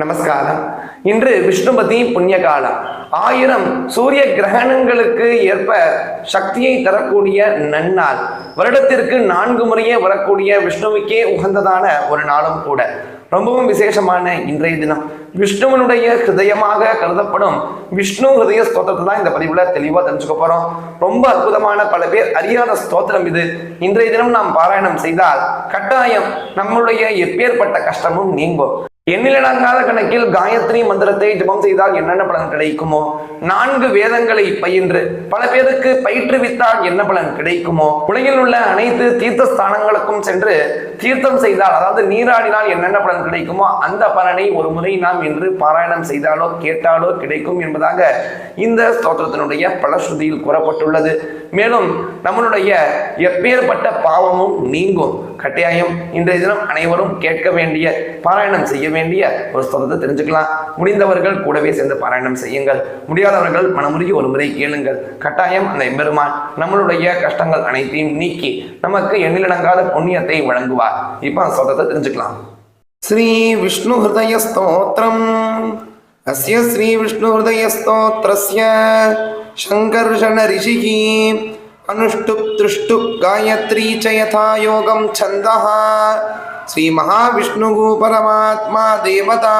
நமஸ்காரம். இன்று விஷ்ணுபதி புண்ணிய காலம் ஆயிரம் சூரிய கிரகணங்களுக்கு ஏற்ப சக்தியை தரக்கூடிய நன்னாள். வருடத்திற்கு நான்கு முறையே வரக்கூடிய விஷ்ணுவுக்கே உகந்ததான ஒரு நாளும் கூட. ரொம்பவும் விசேஷமான இன்றைய தினம். விஷ்ணுவனுடைய ஹிருதயமாக கருதப்படும் விஷ்ணு ஹிருதய ஸ்தோத்திரத்தை தான் இந்த பதிவுல தெளிவா தெரிஞ்சுக்க போறோம். ரொம்ப அற்புதமான பல பேர் அறியாத ஸ்தோத்திரம் இது. இன்றைய தினம் நாம் பாராயணம் செய்தால் கட்டாயம் நம்மளுடைய எப்பேற்பட்ட கஷ்டமும் நீங்கும். எண்ணிலடங்காத கணக்கில் காயத்ரி மந்திரத்தை ஜபம் செய்தால் என்னென்ன பலன் கிடைக்குமோ? நான்கு வேதங்களை பயின்று பல பேருக்கு பயிற்றுவித்தால் என்ன பலன் கிடைக்குமோ? உலகில் உள்ள அனைத்து தீர்த்த ஸ்தானங்களுக்கும் சென்று தீர்த்தம் செய்தால் அதாவது நீராடினால் என்னென்ன பலன் கிடைக்குமோ அந்த பலனை ஒரு முறை நாம் இன்று பாராயணம் செய்தாலோ கேட்டாலோ கிடைக்கும் என்பதாக இந்த ஸ்தோத்திரத்தினுடைய பலஸ்ருதியில் கூறப்பட்டுள்ளது. மேலும் நம்மளுடைய எப்பேற்பட்ட பாவமும் நீங்கும். கட்டாயம் இன்றைய தினம் அனைவரும் கேட்க வேண்டிய பாராயணம் செய்ய வேண்டிய ஒரு ஸ்தோத்திரத்தை தெரிஞ்சுக்கலாம் முடிந்தவர்கள் கூடவே சேர்ந்து பாராயணம் செய்யுங்கள் முடியாதவர்கள் மனமுருகி ஒரு முறை கேளுங்கள் கட்டாயம் அந்த எம்பெருமான் நம்மளுடைய கஷ்டங்கள் அனைத்தையும் நீக்கி நமக்கு எண்ணிலடங்காத புண்ணியத்தை வழங்குவார் இப்போ அந்த ஸ்தோத்திரத்தை தெரிஞ்சுக்கலாம் ஸ்ரீ விஷ்ணு ஹிருதய ஸ்தோத்திரம் அஸ்ய ஸ்ரீ விஷ்ணு ஹிருதய ஸ்தோத்திரஸ்ய சங்கர்ஷண ரிஷிகி अनुष्टुप् दृष्टुप् गायत्री च यथा योगं छन्दः श्रीमहाविष्णुः परमात्मा देवता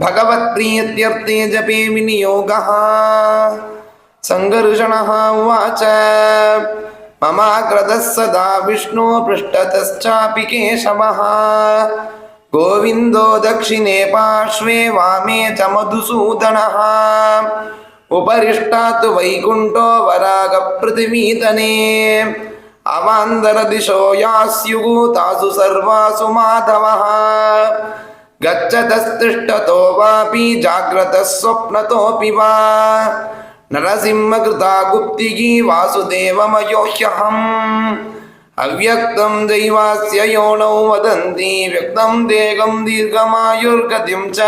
भगवत्प्रीत्यर्थे जपे विनियोगः सङ्घर्षणः उवाच ममाग्रदः सदा विष्णु पृष्ठतश्चापि केशवः गोविन्दो दक्षिणे पार्श्वे वामे च मधुसूदनः उपरिष्टात् वैकुण्ठो वरागपृथिवीतने अवान्तरदिशो यास्युः तासु सर्वासु माधवः गच्छतस्तिष्ठतो वापि जाग्रतः स्वप्नतोऽपि वा नरसिंहकृता गुप्तिः वासुदेवमयोह्यहम् अव्यक्तं दैवास्य योनौ वदन्ति व्यक्तं देहं दीर्घमायुर्गतिं च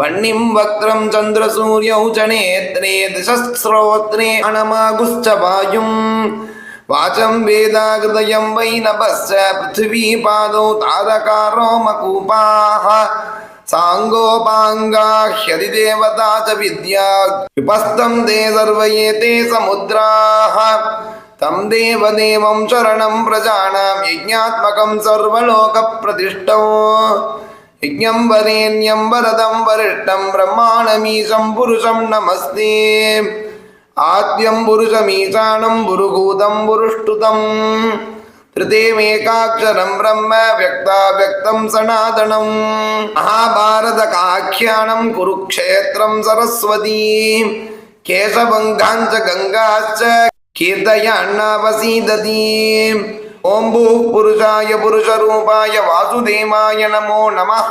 वह्निं वक्त्रं चन्द्रसूर्यौ च नेत्रे दिशस्रोत्रे अणमागुश्च वायुम् वाचं वेदाहृदयं वै नभश्च पृथिवीपादौ तारकारो मकूपाः साङ्गोपाङ्गाह्यधिदेवता च विद्या विपस्तं ते सर्व एते समुद्राः तं देवदेवं शरणं प्रजानां यज्ञात्मकं सर्वलोकप्रतिष्ठौ यज्ञं वरेण्यं वरदं वरिष्ठं ब्रह्माणमीशं पुरुषं नमस्ते आद्यं पुरुषमीशानं पुरुभूतं पुरुष्टुतं तृतीयमेकाक्षरं ब्रह्म व्यक्ताव्यक्तं सनातनं महाभारतकाख्यानं कुरुक्षेत्रं सरस्वती केशवङ्गाञ्च गङ्गाश्च कीर्तयान्नावसीदति ॐ भूः पुरुषाय पुरुषरूपाय वासुदेवाय नमो नमः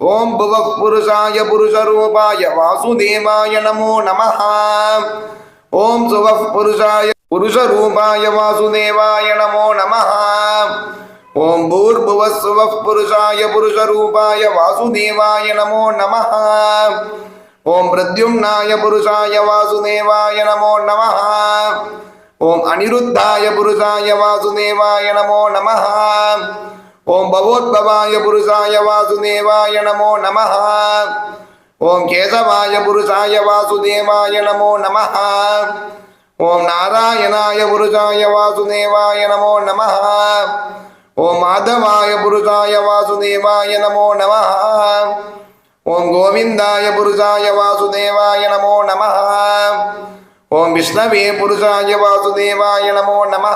ஓம் புவப்புருஷாய புருஷரூபாய வாசுதேவாய நமோ நம ஓம் சுவப்புருஷாய புருஷரூபாய வாசுதேவாய நமோ நம ஓம் பூர்புவசுவப்புருஷாய புருஷரூபாய வாசுதேவாய நமோ நம ஓம் பிரத்யும்னாய புருஷாய வாசுதேவாய நமோ நம ஓம் அனிருத்தாய புருஷாய வாசுதேவாய நமோ நம ஓம் பவோத்பவாய புருஷாய வாசுதேவாய நமோ நம ஓம் கேசவாய புருஷாய வாசுதேவாய நமோ நம ஓம் நாராயணாய புருஷாய வாசுதேவாய நமோ நம ஓம் மாதவாய புருஷாய வாசுதேவாய நமோ நம ஓம் கோவிந்தாய புருஷாய வாசுதேவாய நமோ நம ஓம் விஷ்ணவே புருஷாய வாசுதேவாய நமோ நம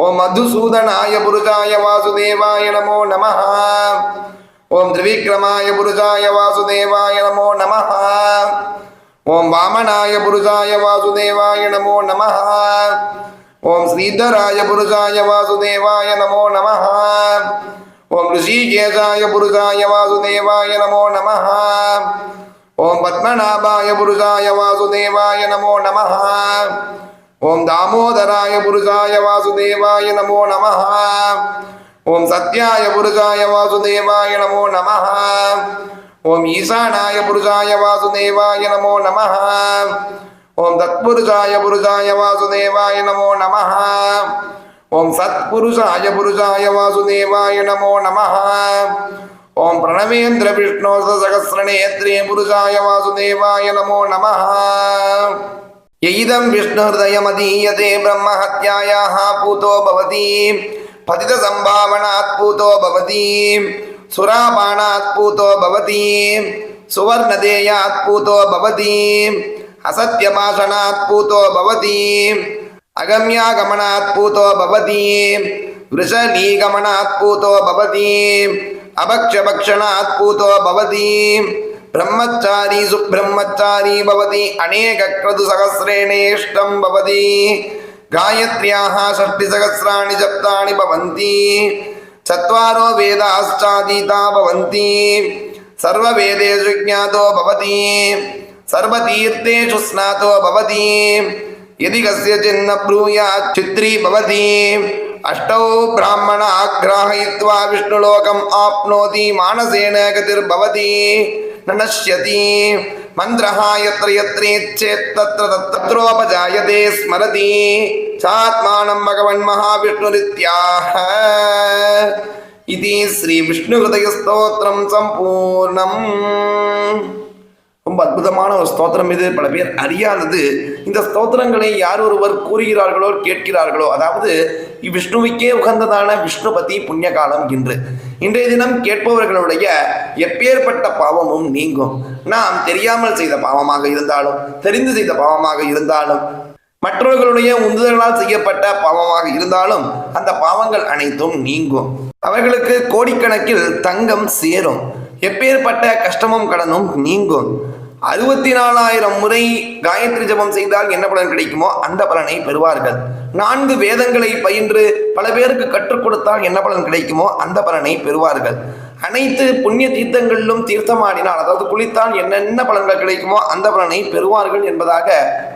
ஓ மதுசூதனாய புருகாய வாசுதேவாய நமோ நம ஓம் திரிவிக்ரமாய புருகாய வாசுதேவாய நமோ நம ஓம் வாமனாய புருகாய வாசுதேவாய நமோ நம ஓம் ஸ்ரீதராய புருகாய வாசுதேவாய நமோ நம ஓம் ரிஷிகேஷாய புருகாய வாசுதேவாய நமோ நம ஓம் பத்மநாபாய புருகாய வாசுதேவாய நமோ நம ஓம் தாமோதராய முருகாய வாசுதேவாய நமோ நம ஓம் சத்யாய முருகாய வாசுதேவாய நமோ நம ஓம் ஈசானாய முருகாய வாசுதேவாய நமோ நம ஓம் தத்முருகாய முருகாய வாசுதேவாய நமோ நம ஓம் சத்புருஷாய புருஷாய வாசுதேவாய நமோ நம ஓம் பிரணவேந்திர விஷ்ணோ சகசிரநேத்ரே முருகாய வாசுதேவாய நமோ நம यैदं विष्णुहृदयमदीयते ब्रह्महत्यायाः पूतो भवति, पतितसम्भावनात् पूतो भवति सुरापानात् पूतो भवति, सुवर्णदेयात् पूतो भवति असत्यभाषणात् पूतो भवति, अगम्यागमनात् पूतो पूतो पूतो ब्रह्मचारी सुब्रह्मचारी भवति अनेकक्रतुसहस्रेणेष्टं भवति गायत्र्याः षष्टिसहस्राणि जप्तानि भवन्ति चत्वारो वेदाश्चादीता भवन्ति सर्ववेदेषु ज्ञातो भवति सर्वतीर्थेषु स्नातो भवति यदि कस्यचिन्न ब्रूयात् चित्री भवति अष्टौ ब्राह्मणा ग्राहयित्वा विष्णुलोकम् आप्नोति मानसेन गतिर्भवति न नश्यति मन्त्रः यत्र यत्रेच्छेत् तत्र तत्रोपजायते स्मरति चात्मानं भगवन्महाविष्णुरित्याह इति श्रीविष्णुहृदयस्तोत्रं सम्पूर्णम् ரொம்ப அற்புதமான ஒரு ஸ்தோத்திரம் இது. பல பேர் அறியாதது. இந்த ஸ்தோத்திரங்களை யார் ஒருவர் கூறுகிறார்களோ கேட்கிறார்களோ அதாவது விஷ்ணுவுக்கே உகந்ததான விஷ்ணுபதி புண்ணிய காலம் இன்று. இன்றைய தினம் கேட்பவர்களுடைய எப்பேற்பட்ட பாவமும் நீங்கும். நாம் தெரியாமல் செய்த பாவமாக இருந்தாலும் தெரிந்து செய்த பாவமாக இருந்தாலும் மற்றவர்களுடைய உந்துதலால் செய்யப்பட்ட பாவமாக இருந்தாலும் அந்த பாவங்கள் அனைத்தும் நீங்கும். அவர்களுக்கு கோடிக்கணக்கில் தங்கம் சேரும். எப்பேற்பட்ட கஷ்டமும் கடனும் நீங்கும். அறுபத்தி நாலாயிரம் முறை காயத்ரி ஜபம் செய்தால் என்ன பலன் கிடைக்குமோ அந்த பலனை பெறுவார்கள். நான்கு வேதங்களை பயின்று பல பேருக்கு கற்றுக் கொடுத்தால் என்ன பலன் கிடைக்குமோ அந்த பலனை பெறுவார்கள். அனைத்து புண்ணிய தீர்த்தங்களிலும் தீர்த்தமாடினால் அதாவது குளித்தால் என்னென்ன பலன்கள் கிடைக்குமோ அந்த பலனை பெறுவார்கள் என்பதாக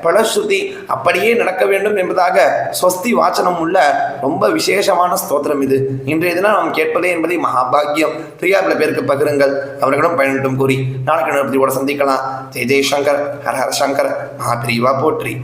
பலஸ்ருதி அப்படியே நடக்க வேண்டும் என்பதாக ஸ்வஸ்தி வாசனம் உள்ள ரொம்ப விசேஷமான ஸ்தோத்திரம் இது. இன்றைய தினம் நாம் கேட்பதே என்பதை மகாபாகியம். தெரியாத பேருக்கு பகிருங்கள். அவர்களும் பயனிட்டும் கூறி. நாளைக்கு கூட சந்திக்கலாம். ஜெய் ஜெய் சங்கர் ஹர ஹர சங்கர் மகாபிரிவா போற்றி.